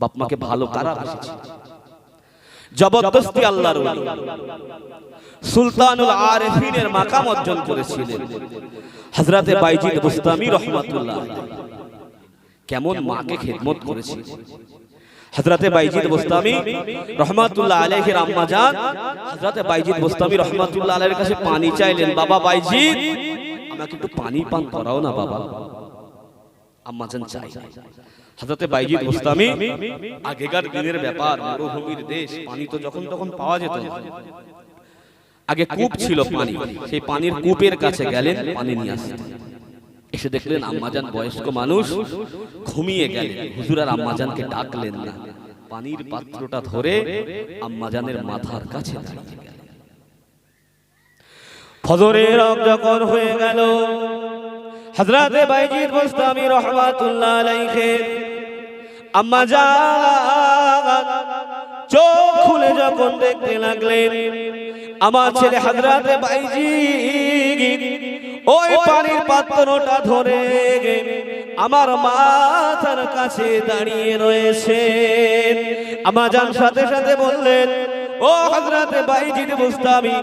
বাপ মাকে ভালো কারা বেসেছে জবরদস্তি আল্লাহর ওলি। সুলতানুল আরেফিনের মাকাম অর্জন করেছিলেন। হযরতে বাইজিদ বুস্তামি রহমাতুল্লাহ কেমন মাকে খেদমত করেছে। হযরতে বাইজিদ বুস্তামি রহমাতুল্লাহ আলাইহির আম্মা জান হযরতে বাইজিদ বুস্তামি রহমাতুল্লাহ আলাইহির কাছে পানি চাইলেন বাবা বাইজিদ আমাকে একটু পানি পান করাও না বাবা। আম্মা চাই হযরতে বাইজিদ বুস্তামি আগেকার দিনের ব্যাপার, মরুভূমির দেশ, পানি তো যখন তখন পাওয়া যেত। আগে কূপ ছিল পানি, সেই পানির কূপের কাছে গেলেন, পানি নিয়ে আসতেন। এসে দেখলেন আম্মাজান বয়স্ক মানুষ ঘুমিয়ে গেলেন। হুজুর আর আম্মাজানকে ডাকলেন না। পানির পাত্রটা ধরে আম্মাজানের মাথার কাছে দাঁড়িয়ে গেলেন। ফজরের যখন হয়ে গেল, হযরতে বাইজিদ মুস্তামি রহমাতুল্লাহ আলাইহি আম্মাজান চোখ খুলে যখন দেখতে লাগলেন, আমার ছেলে হাজরাতে বাইজি, ওই পানির পাত্রটা ধরে আমার মাথার কাছে দাঁড়িয়ে রয়েছে আমার যান সাথে সাথে বললেন ও হজরতে বাইজিদ মুস্তামি,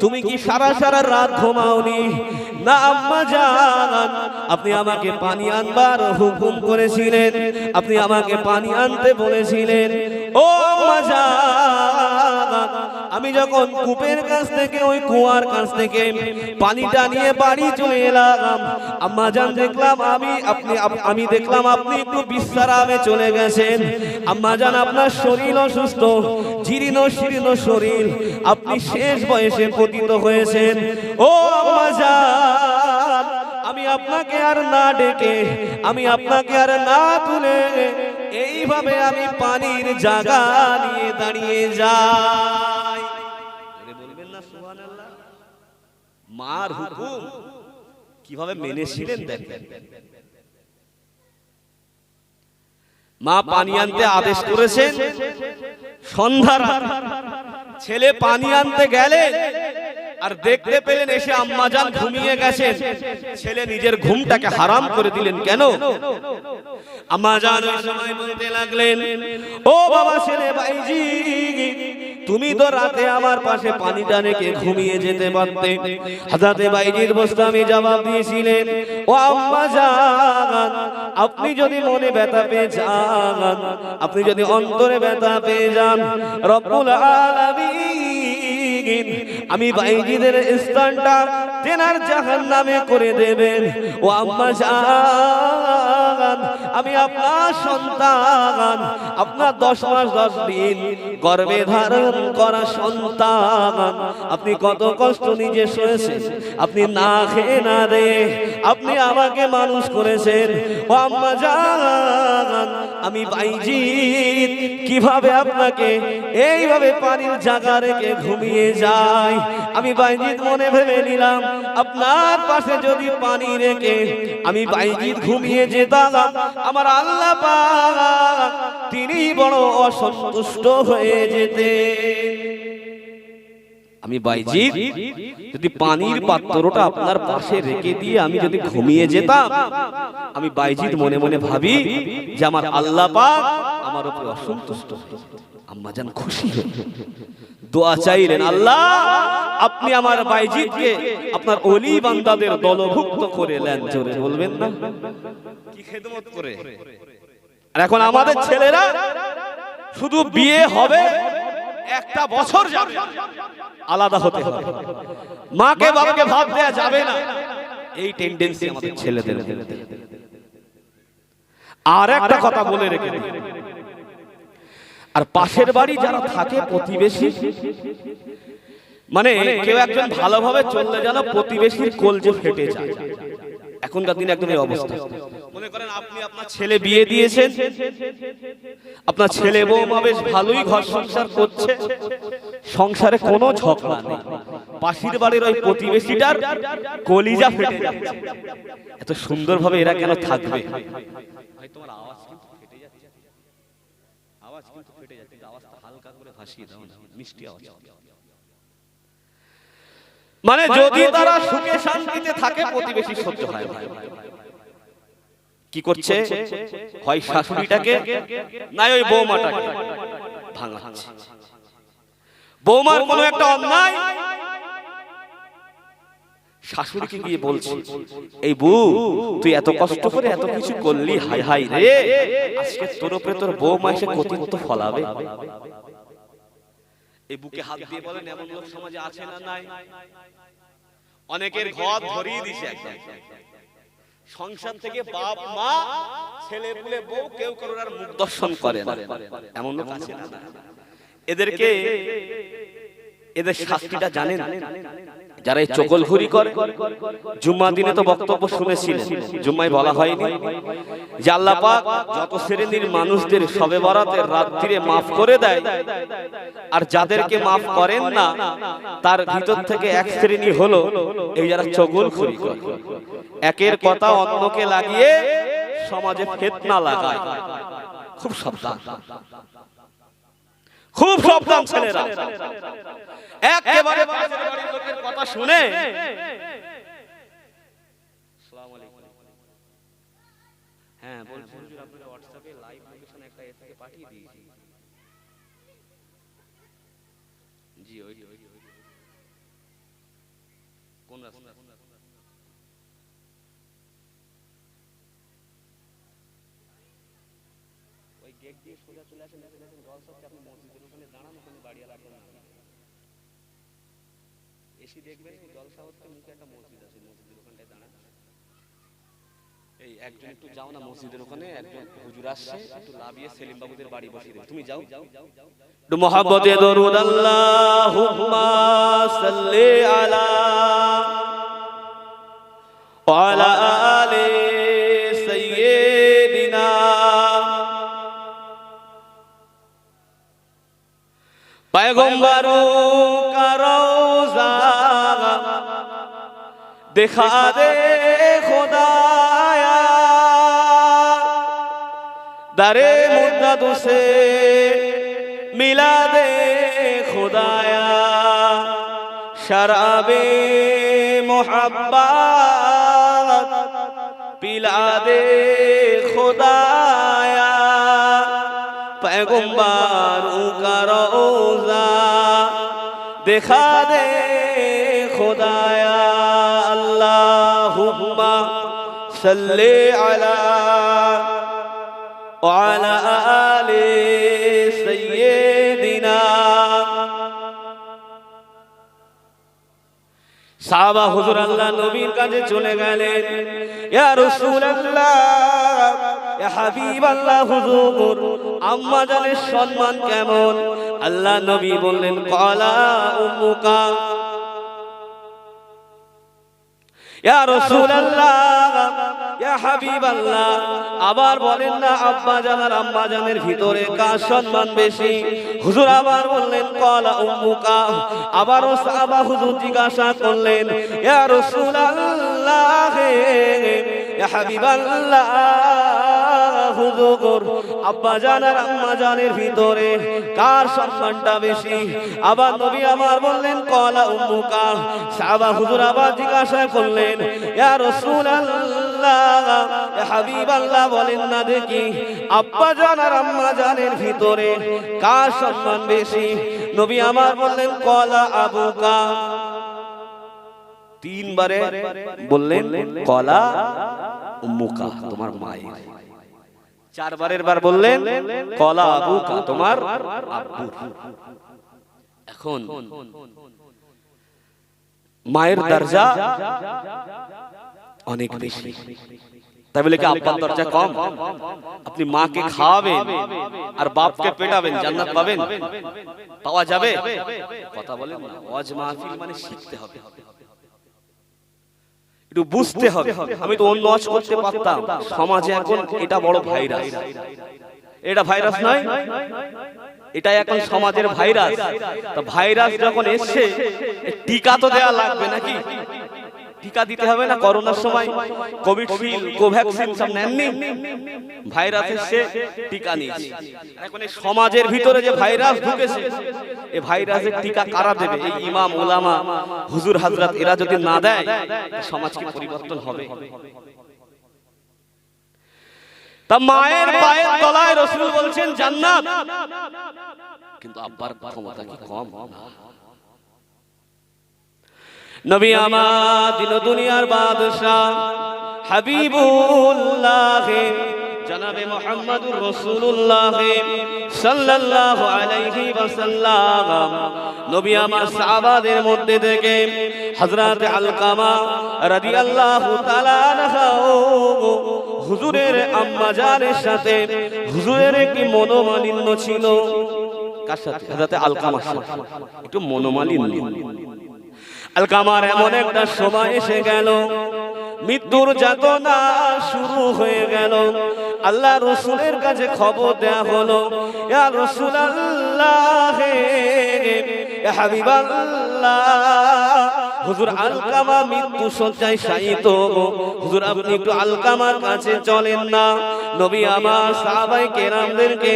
তুমি কি সারা সারা রাত ঘুমাওনি? না, আম্মা জান। আপনি আমাকে পানি আনবার হুকুম করেছিলেন। আপনি আমাকে পানি আনতে বলেছিলেন। ও আম্মা জান, আমি যখন কূপের কাছ থেকে, ওই কুয়ার কাছ থেকে পানিটা নিয়ে বাড়ি চলে এলাম। আম্মা জান, দেখলাম আমি, আপনি, আমি দেখলাম আপনি একটু বিশ্রামে চলে গেছেন। আম্মা জান, আপনার শরীর অসুস্থ জীর্ণ শীর্ণ শরীর। আপনি শেষ বয়সে পতিত হয়েছেন। ও আমি আপনাকে আর না ডেকে, আমি আপনাকে আর না তুলে, এইভাবে আমি পানির জায়গা নিয়ে দাঁড়িয়ে যাই। বলবেন না মার হুকুম কীভাবে মেনেছিলেন মা পানি আনতে আদেশ করেছেন। সন্ধ্যার ছেলে পানি আনতে গেলে আর দেখতে পেলেন এসে আম্মাজান ঘুমিয়ে গেছে ছেলে নিজের ঘুমটাকে হারাম করে দিলেন। কেন? আম্মাজান ওই সময় বলতে লাগলেন, ও বাবা ছেলে বাইজি তুমি তো রাতে আমার পাশে পানি টানে কে ঘুমিয়ে যেতে পারতে? হাজাতে বাইজির বস্তু আমি জবাব দিয়েছিলেন, ও আম্মা জান, আপনি যদি মনে ব্যথা পেয়ে যান, আপনি যদি অন্তরে ব্যথা পেয়ে যান, রব্বুল আলামিন আমি বাইজিদের স্থানটা তেনার জাহান নামে করে দেবেন। ও আম্মা জান আমি আপনার সন্তান, আপনার দশ মাস দশ দিন গর্ভে ধারণ করা সন্তান। আপনি কত কষ্ট নিজে সয়েছেন আপনি না খেয়ে না দে আপনি আমাকে মানুষ করেছেন। ও আম্মা জান আমি বাইজি কীভাবে আপনাকে এইভাবে পানির জায়গা রেখে ঘুমিয়ে যাই, আমি বাইজিৎ মনে ভেবে নিলাম, আপনার পাশে যদি পানি রেখে আমি বাইজিৎ ঘুমিয়ে যেতাম, আমার আল্লাহ তিনি বড় অসন্তুষ্ট হয়ে যেতে আমি বাইজিৎ, যদি পানির পাত্রটা আপনার পাশে রেখে দিয়ে আমি যদি ঘুমিয়ে যেতাম, আমি বাইজিৎ মনে মনে ভাবি যে আমার আল্লাহ আমার উপরে অসন্তুষ্ট আম্মা জান খুশি। দোয়া চাইলেন আল্লাহ আপনি আমার বাইজিৎকে আপনার অলি বান্দাদের দলভুক্ত করে নেন জোরে বলবেন না? কি খেদমত করে? আর এখন আমাদের ছেলেরা শুধু বিয়ে হবে একটা বছর যাবে। আলাদা হতে হবে। মাকে বাবাকে ভাব দেয়া যাবে না। এই টেন্ডেন্সি আমাদের ছেলেদের মধ্যে। আর একটা কথা বলে রেখে দিই। আর পাশের বাড়ি যারা থাকে প্রতিবেশী মানে কেউ একজন ভালোভাবে চললে যেন প্রতিবেশীর কলজে ফেটে যায়। এখনকার দিনে একদম অবস্থা। মনে করেন আপনি আপনার ছেলে বিয়ে দিয়েছেন, আপনার ছেলে বেশ ভালোই ঘর সংসার করছে, সংসারে কোনো ঝগড়া নেই। পাশের বাড়ির ওই প্রতিবেশীটার কলিজা ফেটে যাচ্ছে। এত সুন্দরভাবে এরা কেন থাকবে? তোমার আওয়াজ কিন্তু ফেটে যাচ্ছে আওয়াজ কিন্তু ফেটে যাচ্ছে আওয়াজটা হালকা করে ভাসিয়ে দাও না মিষ্টি আওয়াজ মানে যদি তারা সুখে শান্তিতে থাকে প্রতিবেশী সহ্য হয়। কি করছে? হয় শাশুড়িটাকে না ওই বৌমাটাকে ভাঙাচ্ছে। বৌমার কোনো একটা অন্যায় শাশুড়িকে গিয়ে বলছি এই বউ তুই এত কষ্ট করে এত কিছু করলি হাই হাই রে। আজকে তোর উপরে তোর বৌমা এসে কতিত্ব ফলাবে। এই বুকে হাত দিয়ে বলেন এমন লোক সমাজে আছে না নাই? অনেকের ঘর ধরিয়ে দিছে সংসার থেকে বাপ মা ছেলে পুলে বউ কেউ কারোর আর মুখ দর্শন করে না। এমন লোক আছে না এদেরকে এদের শাস্তিটা জানেন। যারা এই চকল ঘুরি করে জুম্মা দিনে তো বক্তব্য শুনেছিলেন জুম্মায় বলা হয়নি যে আল্লাহ পাক যত শ্রেণির মানুষদের সবে বরাতের রাত্রিরে মাফ করে দেয় আর যাদেরকে মাফ করেন না তার ভিতর থেকে এক শ্রেণি হলো এই যারা চগল ঘুরি করে। একের কথা অন্যকে লাগিয়ে সমাজে ফেতনা লাগায়। খুব সাবধান। খুব সাবধান ছেলেরা। একেবারে লোকের কথা শুনে। হ্যাঁ বলছি হোয়াটসঅ্যাপে লাইভ লোকেশন একটা থেকে পাঠিয়ে দিয়েছি। জি ওই। কোন রাস্তা ওই গেট দিয়ে সোজা চলে আসেন দেখেন দেখেন জল সবকে আপনি মসজিদের ওখানে দাঁড়ান ওখানে বাড়ি লাগবে না এসি দেখবেন এই জলসা হচ্ছে মুখে একটা মসজিদ আছে মসজিদের ওখানটায় দাঁড়ান। এই একজন একটু যাও না মসজিদের ওখানে একজন হুজুর আসছে একটু লাভিয়ে সেলিম বাবুদের বাড়ি বসিয়ে দেবে তুমি যাও। একটু মোহাম্মদে দরুদ আল্লাহুম্মা সাল্লি আলা दिखा दे खुदाया दरे मुद्दत से मिला दे खुदाया शराबे मोहब्बत पिला दे खुदाया पैगंबरों का रोजा दिखा दे صل على وعلى آل سيدنا. সাহাবা হুজুর আল্লাহ নবীর কাছে চলে গেলেন। ইয়া রাসূলুল্লাহ, ইয়া হাবিবাল্লাহ হুজুর, আম্মা জানের সম্মান কেমন? আল্লাহ নবী বললেন, কলা উম্মুকা। আবার বলেন না, আব্বা জানার আম্মা জানের ভিতরে কার সম্মান বেশি? হুজুর আবার বললেন, কলা উম্মুকা। ও সাবা হুজুর জিজ্ঞাসা করলেন, ইয়া রাসূলুল্লাহ হাবিবাল্লাহ। হুজুর, আব্বা জানার আম্মা জানের ভিতরে কার সম্মানটা বেশি? আবার নবী আমার বললেন, কলা উম্মুকা। সাহাবা হুজুর আবার জিজ্ঞাসা করলেন, ইয়া রাসূলুল্লাহ। ইয়া হাবিবাল্লাহ বলেন, না দেখি। আব্বা জান আর আম্মা জানের ভিতরে কার সম্মান বেশি? নবী আমার বললেন, কলা আবুকা। তিনবারে বললেন, কলা উম্মুকা, তোমার মায়ের। চারবারের বার বললেন কলা আবুকা তোমার এখন মায়ের দরজা অনেক বেশি। তাই বলে কি আব্বার দরজা কম? আপনি মাকে খাওয়াবেন আর বাপকে পেটাবেন জান্নাত পাবেন? পাওয়া যাবে? কথা বলেন ওয়াজ মাহফিল মানে শিখতে হবে। একটু বুঝতে হবে। আমি তো অন্য আজ করতে পারতাম। সমাজে এখন এটা বড় ভাইরাস এটা ভাইরাস নয় এটা এখন সমাজের ভাইরাস ভাইরাস যখন এসছে টিকা তো দেওয়া লাগবে নাকি? টিকা দিতে হবে না? করোনার সময় কোভিডশিল্ড কোভ্যাক্সিন সব নেননি? ভাইরাস এসছে, টিকা নিয়েছি। এখন এই সমাজের ভিতরে যে ভাইরাস ঢুকেছে এই ভাইরাসের টিকা কারা দেবে? এই ইমাম ওলামা হুজুর, হাজরাত, এরা যদি না দেয় সমাজ কি পরিবর্তন হবে? তা মায়ের পায়ের তলায় রসুল বলছেন, জান্নাত। কিন্তু আব্বার ক্ষমতা কি কম? নবী আমার দিন দুনিয়ার বাদশাহ। হাবিবুল্লাহ, জনাবে মোহাম্মদুর রাসূলুল্লাহ সাল্লাল্লাহু আলাইহি ওয়াসাল্লাম। নবী আমার সাহাবাদের মধ্যে থেকে হযরত আলকামা রাদিয়াল্লাহু তাআলা হুজুরের আম্মা জানের সাথে, হুজুরের একটি মনোমালিন্য ছিল। কার সাথে? হযরত আলকামার সাথে। একটু মনোমালিন্য। আলকামার এমন একটা সময় এসে গেল। মৃত্যুর যাতনা শুরু হয়ে গেল। আল্লাহ রসুলের কাছে খবর দেয়া হলো রসুল আল্লাহ হুজুর আলকামা মৃত্যু সজ্জায় শায়িত। হুজুর আপনি একটু আলকামার কাছে চলেন না। নবী আমার সাহাবাই কেরামদেরকে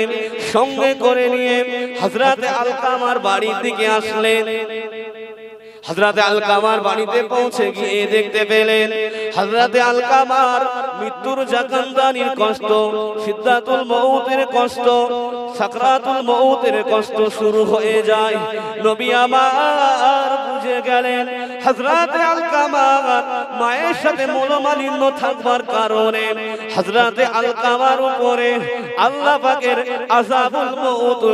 সঙ্গে করে নিয়ে হজরতে আলকামার বাড়ির দিকে আসলেন। হজরতে আলকামার বাড়িতে পৌঁছে গিয়ে দেখতে পেলেন হজরতে আলকামার মৃত্যুর জাকান্দানির কষ্ট, সিদ্ধাতুল মৌতের কষ্ট, সাকরাতুল মৌতের কষ্ট শুরু হয়ে যায়। নবী আমার বুঝে গেলেন হজরতে আলকামার মায়ের সাথে মনোমালিন্য থাকবার কারণে হজরতে আলকামার উপরে আল্লাহ পাকের আজাবুল মৌত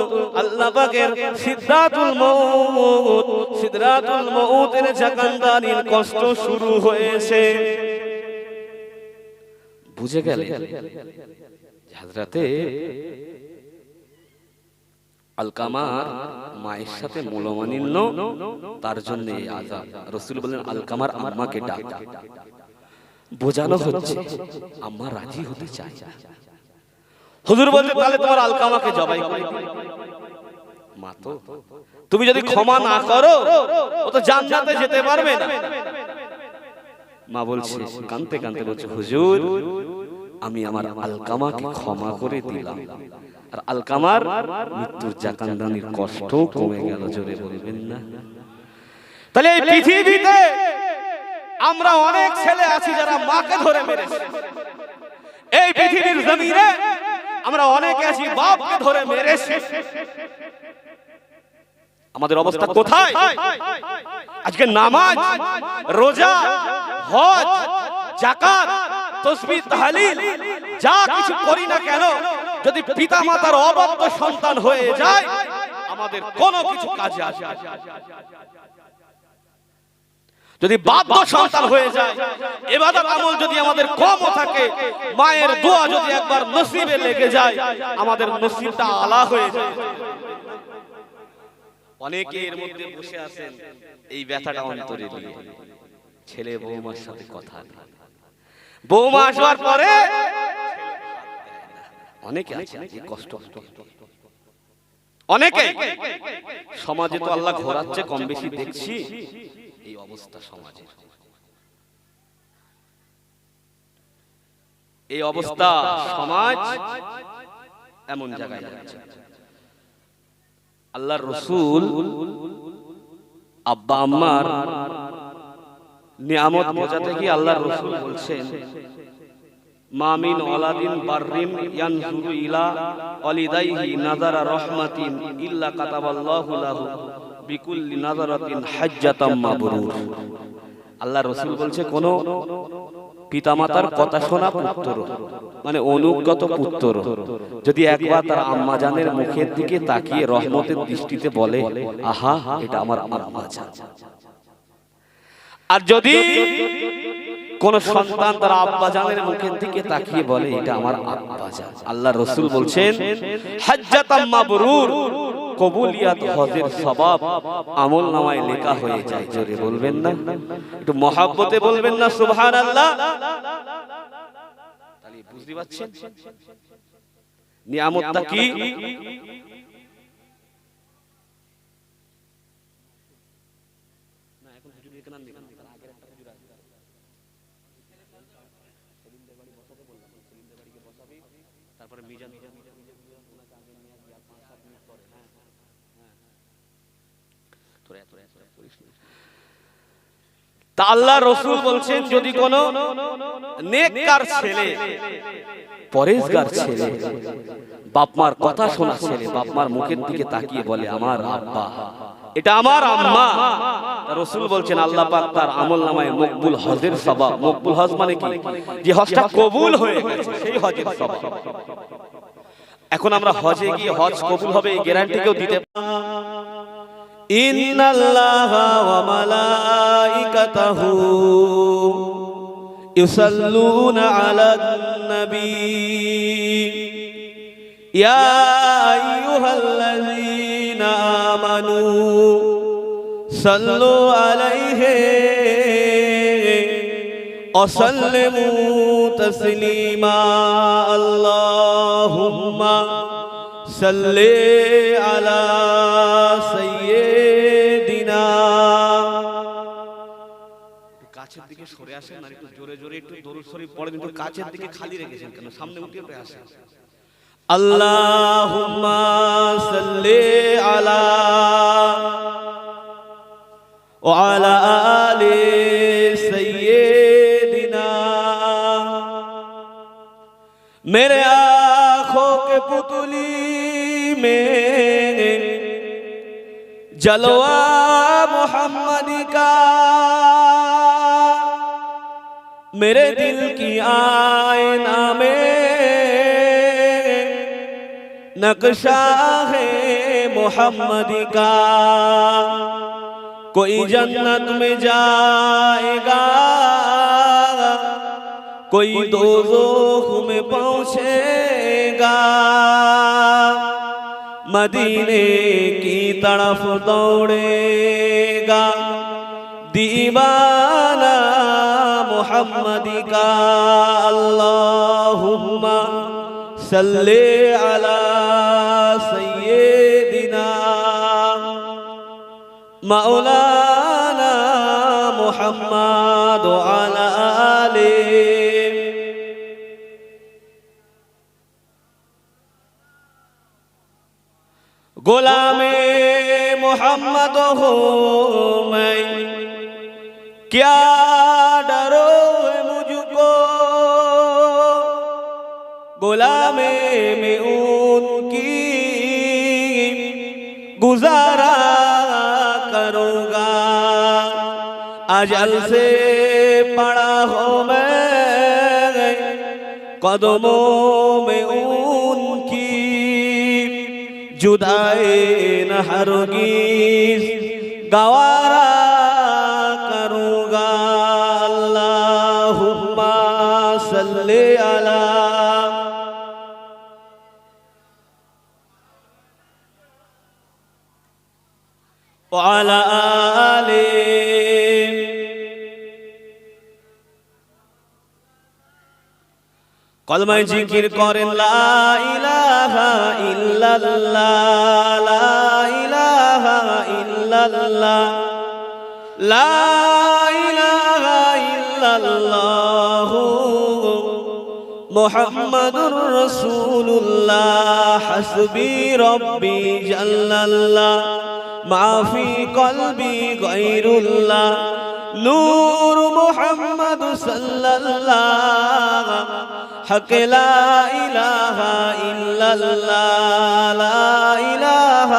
আল্লাহ পাকের সিদ্ধাতুল মৌত সিদ্ধাতুল মৌতের জাকান্দানির কষ্ট শুরু হয়েছে। বুঝে গেলে হাজরাতে আলকামার মায়ের সাথে মূলমানিন্য, তার জন্য আজাব রসুল বলেন আলকামার আম্মাকে ডাক। বোঝানো হচ্ছে, আম্মা রাজি হতে চায়। হুজুর বলছে, তাহলে তোমার আলকামাকে জবাই করে মা তো, তুমি যদি ক্ষমা না করো, ও তো জান্নাতে যেতে পারবে না। মা বলছে কানতে কানতে বলছে হুজুর আমি আমার আলকামাকে ক্ষমা করে দিলাম। আর আলকামার মৃত্যুর জাকান্দানির কষ্ট কমে গেল জোরে বলবেন না। তাহলে এই পৃথিবীতে আমরা অনেক ছেলে আছি যারা মাকে ধরে মেরেছে। এই পৃথিবীর জমিনে আমরা অনেকে আছি বাপকে ধরে মেরেছে। আমাদের অবস্থা কোথায়? আজকে নামাজ রোজা হজ জাকাত তসবিহ তাহলিল যা কিছু করি না কেন যদি পিতা মাতার অবাধ্য সন্তান হয়ে যায় আমাদের কোনো কিছু কাজে আসে যদি বাধ্য সন্তান হয়ে যায় এবাদত আমল যদি আমাদের কমও থাকে মায়ের দোয়া যদি একবার নসিবে লেগে যায় আমাদের নসিবটা আলা হয়ে যায়। অনেকে এর মধ্যে বসে আছেন এই ব্যথাটা অন্তরে নিয়ে। ছেলে বৌমার সাথে কথা। বৌমা আসবার পরে অনেকে আছে এই কষ্ট অনেকে সমাজে তো আল্লাহ ঘোরাচ্ছে কম বেশি দেখছি। এই অবস্থা সমাজের। এই অবস্থা সমাজ এমন জায়গায় যাচ্ছে। আল্লাহর রসুল আব্বা আম্মার নিয়ামত বোঝাতে গিয়ে আল্লাহর রসুল বলছেন মামিন ওয়ালাদিন বাররিন ইয়ানজুরু ইলা ওয়ালিদাইহি নাযারা রাহমাতিন ইল্লা কাতাবাল্লাহু লাহু বিকুল্লি নাযারাতিন হাজ্জাতাম মাবরুর। আল্লাহ রসুল বলছে কোন পিতামাতার কথা শোনা পুত্র মানে অনুগত পুত্র। যদি একবার তার আম্মা জানের মুখের দিকে তাকিয়ে রহমতের দৃষ্টিতে বলে, আহা, এটা আমার আম্মা জান আর যদি কোন সন্তান তার আব্বা জানের মুখের দিকে তাকিয়ে বলে, এটা আমার আব্বা জান আল্লাহ রসুল বলছেন, হাজ্জাতাম মাবরুর। কবুলিয়াত হজের সবাব আমল নামায় লেখা হয়ে যায়, জোরে বলবেন না? একটু মহাব্বতে বলবেন না সুভার আল্লাহ বুঝতে পারছেন? নিয়ামতটা কি? তা আল্লাহ রসুল বলছেন, যদি কোন নেককার ছেলে পরেশগার ছেলে, বাপমার কথা শোনা ছেলে, বাপমার মুখের দিকে তাকিয়ে বলে, আমার আব্বা, এটা আমার আম্মা। রসুল বলছেন, আল্লাহ পাক তার আমল নামায় মকবুল হজের সবাব। মকবুল হজ মানে কি? যে হজটা কবুল হয়ে গেছে, সেই হজের সবাব। এখন আমরা হজে গিয়ে হজ কবুল হবে, এই গ্যারান্টি কেউ দিতে ان الله وملائكته يصلون على النبي يا ايها الذين امنوا صلوا عليه وسلموا تسليما اللهم صل على سيدنا কাছের দিকে সরে আসেন আর একটু জোরে জোরে একটু দরুদ সরি পড়েন একটু কাছের দিকে খালি রেখেছেন কেন? সামনে উঠে উঠে আসেন। আল্লাহ সাল্লি আলা ও আলা আলি মেরে আখোকে পুতুলি মে জলোয়া মোহাম্মদিকা। मेरे दिल की आईना में नक्शा है मोहम्मद का। कोई जन्नत में जाएगा, कोई दोजोख में पहुंचेगा। मदीने की तरफ़ दौड़ेगा दीवाना محمد کا اللہم صلی علی سیدنا مولانا محمد وعلا آلہ غلام محمد ہو میں کیا गुलामे में उनकी गुजारा करूँगा अजल से पड़ा हो मैं कदमों में उनकी जुदाई न हरगीज गवा কলমায় জিকির করেন, লা ইলাহা ইল্লাল্লাহ, লা ইলাহা ইল্লাল্লাহ, লা ইলাহা ইল্লাল্লাহ মুহাম্মাদুর রাসূলুল্লাহ, হাসবি রব্বি জাল্লাল্লাহ মাফি কলবি গৈরুল্লাহ নূর মুহাম্মদ সাল্লাল্লাহ حق لا إله إلا الله لا إله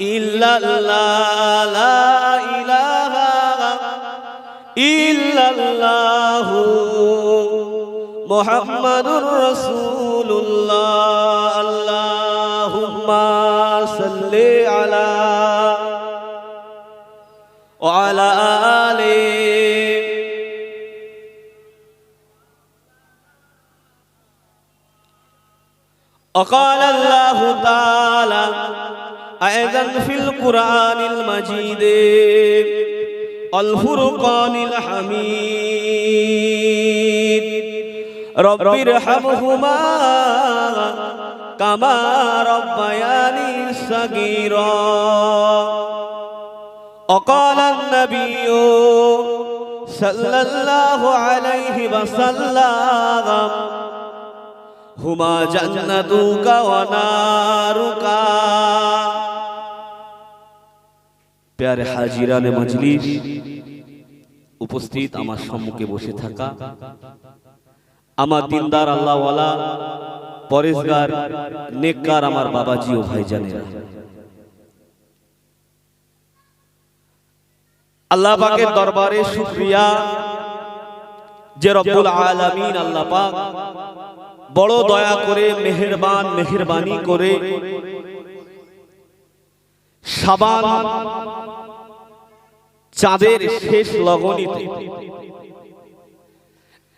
إلا الله لا إله إلا الله. محمد رسول الله اللهم صل على وعلى آله وقال الله تعالى أيضا في القرآن المجيد الفرقان الحميد رب ارحمهما كما ربياني صغيرا وقال النبي صلى الله عليه وسلم হুমা জানা ওয়া নারুকা প্যারে হাজিরানে মজলিস, উপস্থিত আমার সম্মুখে বসে থাকা। আমার দিনদার আল্লাহওয়ালা, পরেশগার, নেককার আমার বাবাজি ও ভাইজানেরা। আল্লাহ পাকের দরবারে শুক্রিয়া। যে রব্বুল আলামিন আল্লাহ পাক বড় দয়া করে, মেহেরবান, মেহেরবানি করে। সাবান চাঁদের শেষ লগনিতে।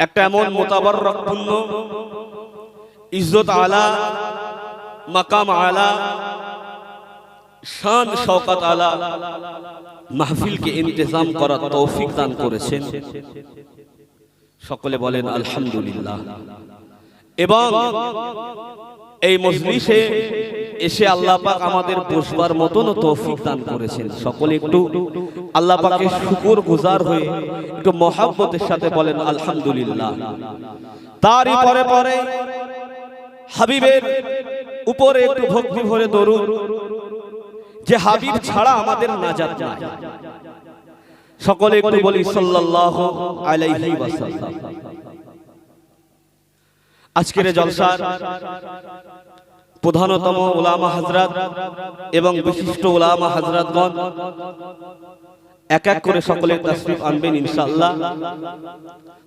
একটা এমন মোতাবরকপূর্ণ ইজ্জত আলা, মাকাম আলা, শান, শওকত আলা মাহফিলকে ইন্তজাম করার তৌফিক দান করেছেন। সকলে বলেন, আলহামদুলিল্লাহ। এবং এই মজলিসে এসে আল্লাহ পাক আমাদের বসবার মতন তৌফিক দান করেছেন। সকলে একটু আল্লাহ পাকের শুকুর গুজার হয়ে একটু মহাব্বতের সাথে বলেন, আলহামদুলিল্লাহ। তারই পরে পরে হাবিবের উপরে একটু ভক্তি ভরে দরুন যে হাবিব ছাড়া আমাদের নাজাত নাই। সকলে একটু বলি, সাল্লাল্লাহু আলাইহি ওয়াসাল্লাম। আজকের জলসার প্রধানতম ওলামা হাজরাত এবং বিশিষ্ট ওলামা হাজরাতগণ, এক এক করে সকলে তাশরিফ আনবেন ইনশাআল্লাহ।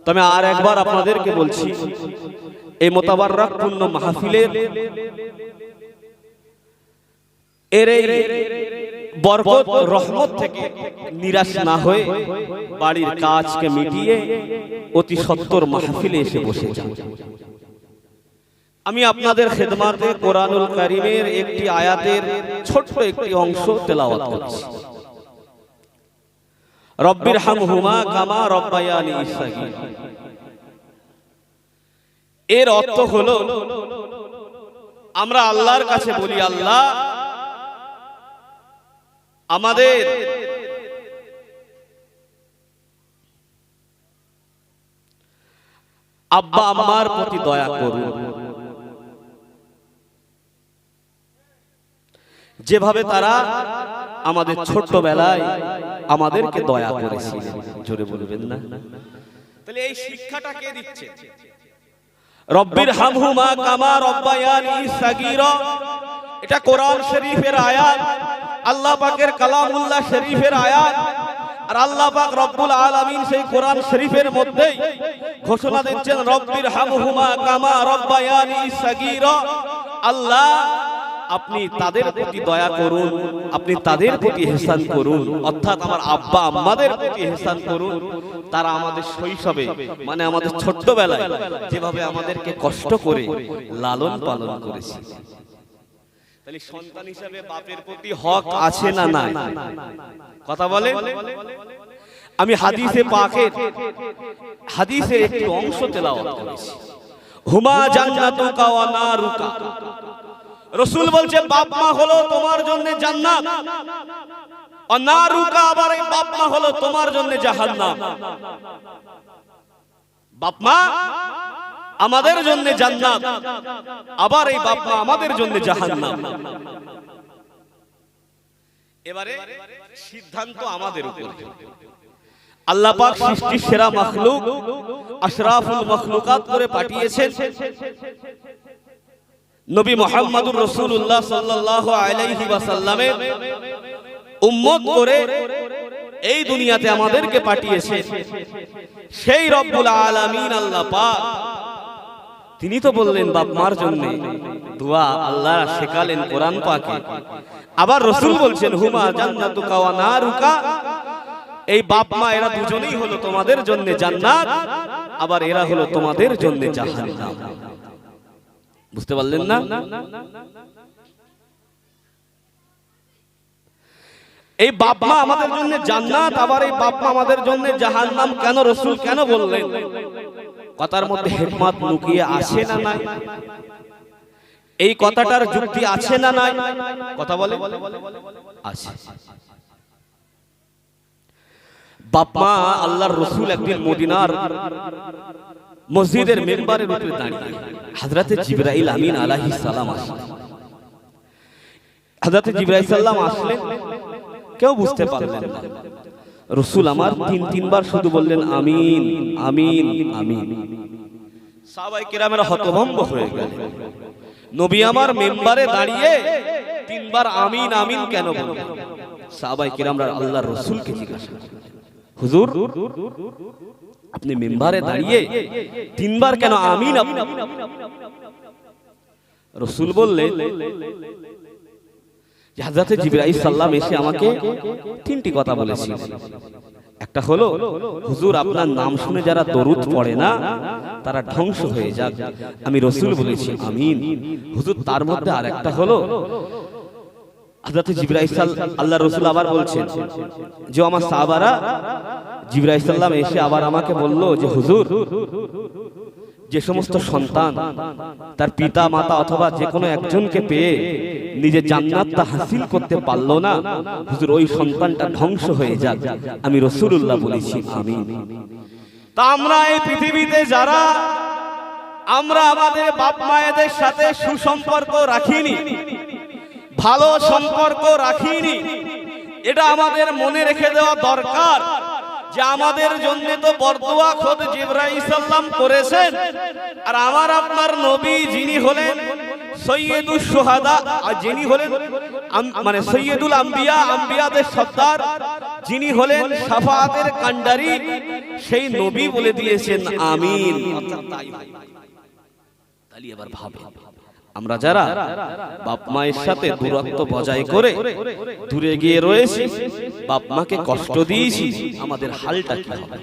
তবে আর একবার আপনাদেরকে বলছি, এই মোতাবারক পূর্ণ মাহফিলের এর এই বরকত, রহমত থেকে নিরাশ না হয়ে বাড়ির কাজকে মিটিয়ে অতি সত্তর মাহফিলে এসে বসে যান। আমি আপনাদের খেদমাতে কোরআনুল করিমের একটি আয়াতের ছোট্ট একটি অংশ তেলাওয়াত করছি। রব্বির হামহুমা কামা রব্বায়ানি ইসাগীর এর অর্থ হলো, আমরা আল্লাহর কাছে বলি, আল্লাহ, আমাদের আব্বা আম্মার প্রতি দয়া করুন। যেভাবে তারা আমাদের ছোট্টবেলায় আমাদেরকে দয়া করেছিলেন জোরে বলবেন না? তাহলে এই শিক্ষাটা কে দিচ্ছে? রব্বির হামহুমা কামা রব্বায়ানি সাগীরা। এটা কোরআন শরীফের আয়াত আল্লাহ পাকের কালামুল্লাহ শরীফের আয়াত আর আল্লাহ পাক রব্বুল আলামিন সেই কোরআন শরীফের মধ্যেই ঘোষণা দিচ্ছেন রব্বির হামহুমা কামা রব্বায়ানি সাগীরা। আল্লাহ আপনি তাদের প্রতি দয়া করুন আপনি তাদের প্রতি হেসান করুন অর্থাৎ আমার আব্বা আম্মাদের প্রতি হেসান করুন তারা আমাদের শৈশবে মানে আমাদের ছোট্টবেলায় যেভাবে আমাদেরকে কষ্ট করে লালন পালন করেছে। তাহলে সন্তান হিসাবে বাপের প্রতি হক আছে না নাই? কথা বলে? আমি হাদিসে পাকের হাদিসের একটি অংশ তেলাওয়াত করেছি। হুমা জান্নাতুকা ওয়া নারুকা। রসুল বলছে, বাপ মা হলো তোমার জন্য জান্নাত। অনারুকা আবার বাপ মা হলো তোমার জন্য জাহান্নাম। বাপ মা আমাদের জন্য জান্নাত, আবার এই বাপ মা আমাদের জন্য জাহান্নাম। এবারে সিদ্ধান্ত আমাদের উপর। আল্লাহ পাক সেরা মখলুক, আশরাফুল মখলুকাত করে পাঠিয়েছেন। নবী মোহাম্মদুর রসুল্লাহ সাল্লাহ আলাইহি ওয়াসাল্লামের উম্মত করে এই দুনিয়াতে আমাদেরকে পাঠিয়েছে। সেই রব্বুল আলামিন আল্লাহ পাক। তিনি তো বললেন, বাপ মার জন্য দোয়া আল্লাহ শেখালেন কোরআন পাকে। আবার রসুল বলছেন, হুমা জান্নাতুকা ওয়া নারুকা। এই বাপ মা, এরা দুজনেই হলো তোমাদের জন্য জান্নাত, আবার এরা হলো তোমাদের জন্য জাহান্নাম। বুঝতে পারলেন না? এই বাপ মা আমাদের জন্য জান্নাত আবার এই বাপ মা আমাদের জন্য জাহান্নাম কেন? রসুল কেন বললেন? কথার মধ্যে হেকমত লুকিয়ে আছে না নাই? এই কথাটার যুক্তি আছে না নাই? কথা বলে? আছে। বাপ মা আল্লাহর রসুল একদিন মদিনার মসজিদের মেম্বারের উপরে দাঁড়িয়ে। হাজরাতে জিব্রাইল আমিন আলাইহিস সালাম আসলেন হাজরাতে জিব্রাইল সাল্লাম আসলেন কেউ বুঝতে পারলেন না। রসুল আমার তিন তিনবার শুধু বললেন আমিন আমিন আমিন সাহাবাই কেরামের হতভম্ব হয়ে গেল। নবী আমার মেম্বারে দাঁড়িয়ে তিনবার আমিন আমিন কেন বললেন? সাহাবাই কেরামরা আল্লাহর রসুলকে জিজ্ঞাসা হুজুর, আপনি মেম্বারে দাঁড়িয়ে তিনবার কেন আমিন রসুল বললেন যে হাজরাতে জিবরাইল সাল্লাম এসে আমাকে তিনটি কথা বলেছিল। একটা হলো, হুজুর, আপনার নাম শুনে যারা দরুদ পড়ে না, তারা ধ্বংস হয়ে যাক। আমি রসুল বলেছি, আমিন। হুজুর, তার মধ্যে আর একটা হলো হাজরাতে জিবরাইল সাল- আল্লাহ রসুল আবার বলছেন যে আমার সাহাবারা জিবরাইল সাল্লাম এসে আবার আমাকে বলল যে হুজুর যে সমস্ত সন্তান তার পিতা মাতা অথবা যে কোনো একজনকে পেয়ে নিজের জান্নাতটা হাসিল করতে পারল না হুজুর ওই সন্তানটা ধ্বংস হয়ে যাক। আমি রসুল্লাহ বলেছি আমি তা আমরা এই পৃথিবীতে যারা আমরা আমাদের বাপ মায়েদের সাথে সুসম্পর্ক রাখিনি ভালো সম্পর্ক রাখিনি। এটা আমাদের মনে রেখে দেওয়া দরকার যে আমাদের জন্য তো বরদোয়া খোদ জিব্রাইল সাল্লাম করেছেন। আর আমার আপনার নবী যিনি হলেন সৈয়দুল সোহাদা, আর যিনি হলেন মানে সৈয়দুল আম্বিয়া, আম্বিয়াদের সর্দার, যিনি হলেন সাফাতের কান্ডারি সেই নবী বলে দিয়েছেন, আমিন। তাই। তাহলে এবার ভাবে। আমরা যারা বাপ মায়ের সাথে দূরত্ব বজায় করে দূরে গিয়ে রয়েছি বাপ মাকে কষ্ট দিয়েছি আমাদের হালটা কি? হবে?